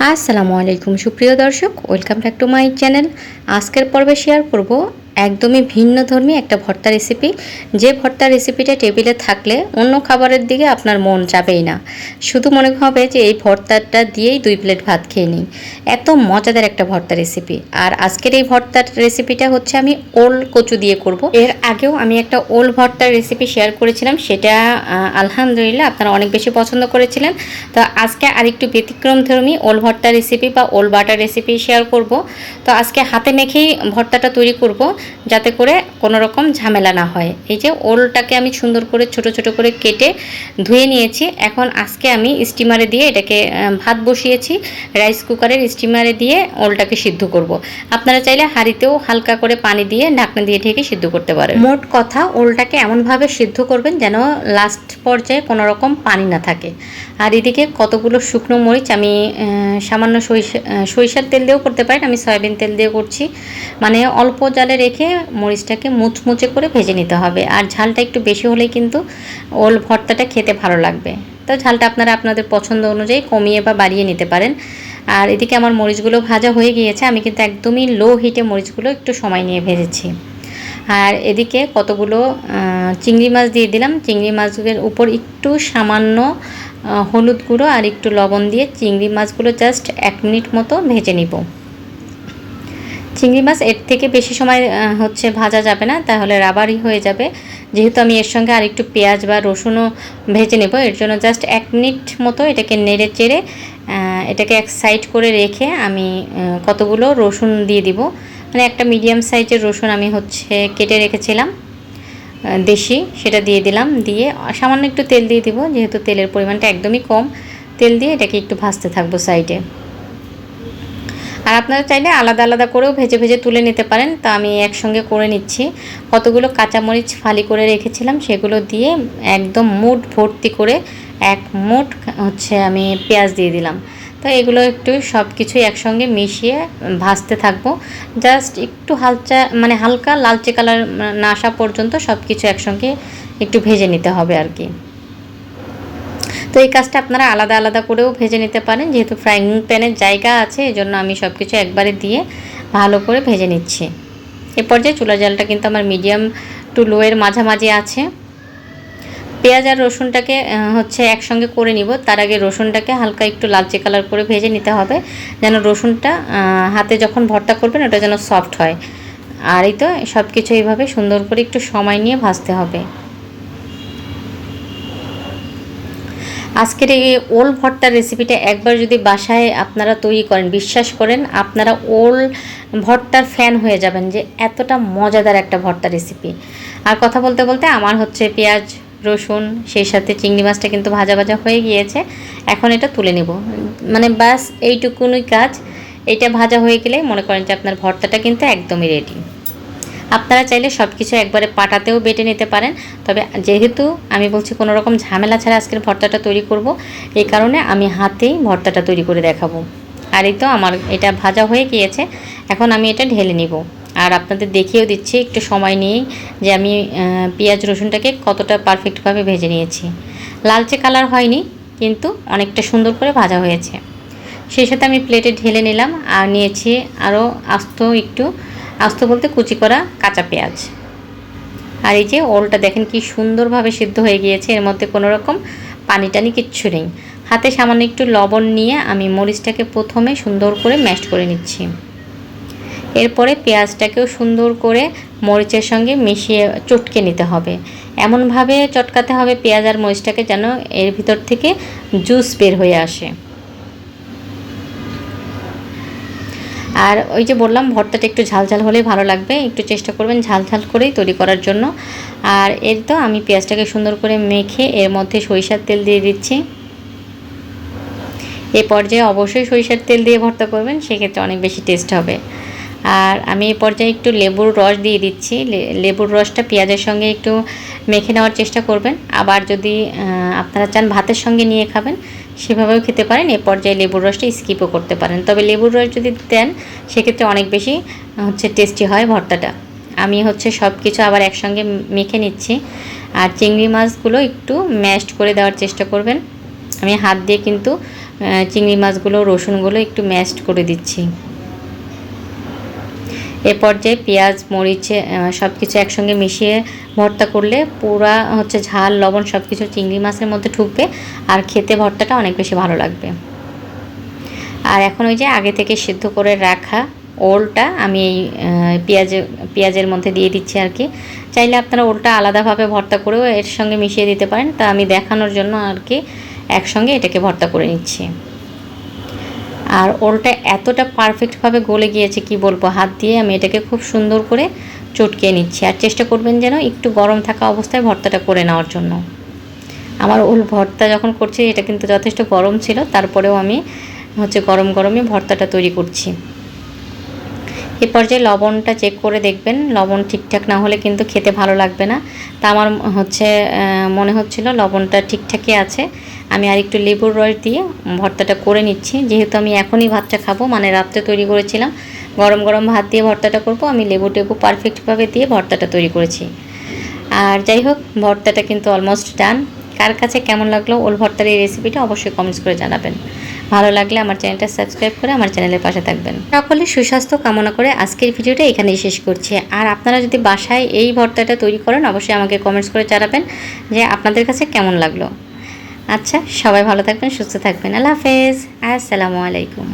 আসসালামু আলাইকুম সুপ্রিয় দর্শক welcome back to my channel আজকের পর্বে শেয়ার করব একদমই ভিন্ন ধর্মী একটা ভর্তা রেসিপি যে ভর্তা রেসিপিটা টেবিলে থাকলে অন্য খাবারের দিকে আপনার মন যাবেই না। শুধু মনে হবে যে এই ভর্তাটা দিয়েই দুই প্লেট ভাত খেয়ে নিই। এত মজাদার একটা ভর্তা রেসিপি আর আজকের এই ভর্তার রেসিপিটা হচ্ছে আমি ওল কচু দিয়ে করব। এর আগেও আমি একটা ওল ভর্তার রেসিপি শেয়ার করেছিলাম। সেটা আলহামদুলিল্লাহ আপনারা অনেক বেশি পছন্দ করেছিলেন। তো আজকে আরেকটু ব্যতিক্রম ধর্মী ওল ভর্তা রেসিপি বা ওল বাটার রেসিপি শেয়ার করব। তো আজকে হাতে মেখেই ভর্তাটা তৈরি করব। যাতে করে কোনো রকম ঝামেলা না হয়। এই যে ওলটাকে আমি সুন্দর করে ছোট ছোট করে কেটে ধুয়ে নিয়েছি। এখন আজকে আমি স্টিমারে দিয়ে এটাকে ভাত বসিয়েছি, রাইস কুকারের স্টিমারে দিয়ে ওলটাকে সিদ্ধ করব। আপনারা চাইলে হাঁড়িতেও হালকা করে পানি দিয়ে ঢাকনা দিয়ে ঢেকে সিদ্ধ করতে পারেন। মোট কথা, ওলটাকে এমনভাবে সিদ্ধ করবেন যেন লাস্ট পর্যায়ে কোনো রকম পানি না থাকে। আর এদিকে কতগুলো শুকনো মরিচ আমি সামান্য সরিষা সরিষার তেল দিয়েও করতে পারেন। আমি সয়াবিন তেল দিয়ে করছি। মানে অল্প জালে রেখে মরিচটাকে মুচমুচে করে ভেজে নিতে হবে। আর ঝালটা একটু বেশি হলে কিন্তু ওল ভর্তাটা খেতে ভালো লাগবে। তো ঝালটা আপনারা আপনাদের পছন্দ অনুযায়ী কমিয়ে বা বাড়িয়ে নিতে পারেন। আর এদিকে আমার মরিচগুলো ভাজা হয়ে গিয়েছে। আমি কিন্তু একদমই লো হিটে মরিচগুলো একটু সময় নিয়ে ভেজেছি। আর এদিকে কতগুলো চিংড়ি মাছ দিয়ে দিলাম। চিংড়ি মাছের উপর একটু সামান্য হলুদ গুঁড়ো আর একটু লবণ দিয়ে চিংড়ি মাছগুলো জাস্ট এক মিনিট মতো ভেজে নিব। চিংড়ি মাছ এর থেকে বেশি সময় হচ্ছে ভাজা যাবে না, তাহলে রাবারই হয়ে যাবে। যেহেতু আমি এর সঙ্গে আর একটু পেঁয়াজ বা রসুনও ভেজে নেব, এর জন্য জাস্ট এক মিনিট মতো এটাকে নেড়ে চেড়ে এটাকে এক সাইড করে রেখে আমি কতগুলো রসুন দিয়ে দিব। মানে একটা মিডিয়াম সাইজের রসুন আমি হচ্ছে কেটে রেখেছিলাম দেশি, সেটা দিয়ে দিলাম, দিয়ে সামান্য একটু তেল দিয়ে দিব, যেহেতু তেলের পরিমাণটা একদমই কম। তেল দিয়ে এটাকে একটু ভাজতে থাকব সাইডে আর আপনারা চাইলে আলাদা আলাদা করেও ভেজে ভেজে তুলে নিতে পারেন। তা আমি একসঙ্গে করে নিচ্ছি। কতগুলো কাঁচামরিচ ফালি করে রেখেছিলাম, সেগুলো দিয়ে একদম মুঠ ভর্তি করে এক মুঠ হচ্ছে আমি পেঁয়াজ দিয়ে দিলাম। তো এগুলো একটু সব কিছুই একসঙ্গে মিশিয়ে ভাজতে থাকব। জাস্ট একটু হালচা মানে হালকা লালচে কালার না আসা পর্যন্ত সব কিছু একসঙ্গে একটু ভেজে নিতে হবে আর কি। তো এই কাজটা আপনারা আলাদা আলাদা করেও ভেজে নিতে পারেন, যেহেতু ফ্রাইং প্যানের জায়গা আছে এই জন্য আমি সব কিছু একবারে দিয়ে ভালো করে ভেজে নিচ্ছি। এ পর্যায়ে চুলা জালটা কিন্তু আমার মিডিয়াম টু লোয়ের মাঝামাঝি আছে। পেঁয়াজ আর রসুনটাকে হচ্ছে একসঙ্গে করে নিব। তার আগে রসুনটাকে হালকা একটু লালচে কালার করে ভেজে নিতে হবে, যেন রসুনটা হাতে যখন ভর্তা করবেন, ওটা যেন সফট হয়। আর এই তো সব কিছু এইভাবে সুন্দর করে একটু সময় নিয়ে ভাজতে হবে। আজকের এই ওল ভর্তার রেসিপিটা একবার যদি বাসায় আপনারা তৈরি করেন, বিশ্বাস করেন, আপনারা ওল ভর্তার ফ্যান হয়ে যাবেন যে এতটা মজাদার একটা ভর্তা রেসিপি আর কথা বলতে বলতে আমার হচ্ছে পেঁয়াজ, রসুন, সেই সাথে চিংড়ি মাছটা কিন্তু ভাজা ভাজা হয়ে গিয়েছে। এখন এটা তুলে নেব। মানে ব্যাস, এইটুকুনই কাজ। এটা ভাজা হয়ে গেলে মনে করেন যে আপনার ভর্তাটা কিন্তু একদমই রেডি আপনারা চাইলে সব কিছু একবারে পাটাতেও বেটে নিতে পারেন। তবে যেহেতু আমি বলছি কোনো রকম ঝামেলা ছাড়া আজকের ভর্তাটা তৈরি করব, এই কারণে আমি হাতেই ভর্তাটা তৈরি করে দেখাবো। আর এই তো আমার এটা ভাজা হয়ে গিয়েছে, এখন আমি এটা ঢেলে নিব। আর আপনাদের দেখিয়েও দিচ্ছি, একটু সময় নিয়েই যে আমি পেঁয়াজ রসুনটাকে কতটা পারফেক্টভাবে ভেজে নিয়েছি। লালচে কালার হয়নি, কিন্তু অনেকটা সুন্দর করে ভাজা হয়েছে। সেই সাথে আমি প্লেটে ঢেলে নিলাম, আর নিয়েছি আরও আস্ত একটু আস্ত বলতে কুচি করা কাঁচা পেঁয়াজ। আর এই যে ওলটা দেখেন কি সুন্দরভাবে সিদ্ধ হয়ে গিয়েছে, এর মধ্যে কোনো রকম পানি টানি কিচ্ছু নেই। হাতে সামান্য একটু লবণ নিয়ে আমি মরিচটাকে প্রথমে সুন্দর করে ম্যাশ করে নিচ্ছি। এরপরে পেঁয়াজটাকেও সুন্দর করে মরিচের সঙ্গে মিশিয়ে চটকে নিতে হবে। এমনভাবে চটকাতে হবে পেঁয়াজ আর মরিচটাকে যেন এর ভিতর থেকে জুস বের হয়ে আসে। আর ওই যে বললাম ভর্তাটা একটু ঝালঝাল ঝাল হলেই ভালো লাগবে। একটু চেষ্টা করবেন ঝাল ঝাল করেই তৈরি করার জন্য। আর এর তো আমি পেঁয়াজটাকে সুন্দর করে মেখে এর মধ্যে সরিষার তেল দিয়ে দিচ্ছি। এ পর্যায়ে অবশ্যই সরিষার তেল দিয়ে ভর্তা করবেন, সেক্ষেত্রে অনেক বেশি টেস্ট হবে। আর আমি এই পর্যায়ে একটু লেবুর রস দিয়ে দিচ্ছি। লেবুর রসটা পেঁয়াজের সঙ্গে একটু মেখে নেওয়ার চেষ্টা করবেন। আবার যদি আপনারা চান ভাতের সঙ্গে নিয়ে খাবেন, সেভাবেও খেতে পারেন। এ পর্যায়ে লেবুর রসটা স্কিপও করতে পারেন। তবে লেবুর রস যদি দেন, সেক্ষেত্রে অনেক বেশি, হচ্ছে টেস্টি হয় ভর্তাটা। আমি হচ্ছে সব কিছু আবার একসঙ্গে মেখে নিচ্ছি। আর চিংড়ি মাছগুলো একটু ম্যাশড করে দেওয়ার চেষ্টা করবেন। আমি হাত দিয়ে কিন্তু চিংড়ি মাছগুলো, রসুনগুলো একটু ম্যাশড করে দিচ্ছি। এ পর্যায়ে পেঁয়াজ, মরিচে সব কিছু একসঙ্গে মিশিয়ে ভর্তা করলে পুরা হচ্ছে ঝাল, লবণ সব কিছু চিংড়ি মাছের মধ্যে ঢুকবে আর খেতে ভর্তাটা অনেক বেশি ভালো লাগবে। আর এখন ওই যে আগে থেকে সিদ্ধ করে রাখা ওলটা আমি এই পেঁয়াজে, পেঁয়াজের মধ্যে দিয়ে দিচ্ছি আর কি। চাইলে আপনারা ওলটা আলাদাভাবে ভর্তা করেও এর সঙ্গে মিশিয়ে দিতে পারেন। তা আমি দেখানোর জন্য আর কি একসঙ্গে এটাকে ভর্তা করে নিচ্ছি। আর ওলটা এতটা পারফেক্টভাবে গলে গিয়েছে, কি বলব, হাত দিয়ে আমি এটাকে খুব সুন্দর করে চটকে নিচ্ছি। আর চেষ্টা করবেন যেন একটু গরম থাকা অবস্থায় ভর্তাটা করে নেওয়ার জন্য। আমার ওল ভর্তা যখন করছি, এটা কিন্তু যথেষ্ট গরম ছিল, তারপরেও আমি হচ্ছে গরম গরমে ভর্তাটা তৈরি করছি। এ পর্যায়ে লবণটা চেক করে দেখবেন, লবণ ঠিকঠাক না হলে কিন্তু খেতে ভালো লাগবে না। তা আমার হচ্ছে মনে হচ্ছিল লবণটা ঠিকঠাকই আছে। আমি আর একটু লেবুর রস দিয়ে ভর্তাটা করে নিচ্ছি। যেহেতু আমি এখনই ভাতটা খাব মানে রাত্রে তৈরি করেছিলাম, গরম গরম ভাত দিয়ে ভর্তাটা করব, আমি লেবু টেবু পারফেক্টভাবে দিয়ে ভর্তাটা তৈরি করেছি। আর যাই হোক, ভর্তাটা কিন্তু অলমোস্ট ডান কার কাছে কেমন লাগল ওল ভর্তার এই রেসিপিটা অবশ্যই কমেন্টস করে জানাবেন। ভালো লাগলে আমার চ্যানেলটা সাবস্ক্রাইব করে আমার চ্যানেলের পাশে থাকবেন। সকলে সুস্বাস্থ্য কামনা করে আজকের ভিডিওটা এখানেই শেষ করছি। আর আপনারা যদি বাসায় এই ভর্তাটা তৈরি করেন, অবশ্যই আমাকে কমেন্টস করে জানাবেন যে আপনাদের কাছে কেমন লাগল। আচ্ছা সবাই ভালো থাকবেন, সুস্থ থাকবেন। আল্লাহ হাফেজ। আসসালামু আলাইকুম।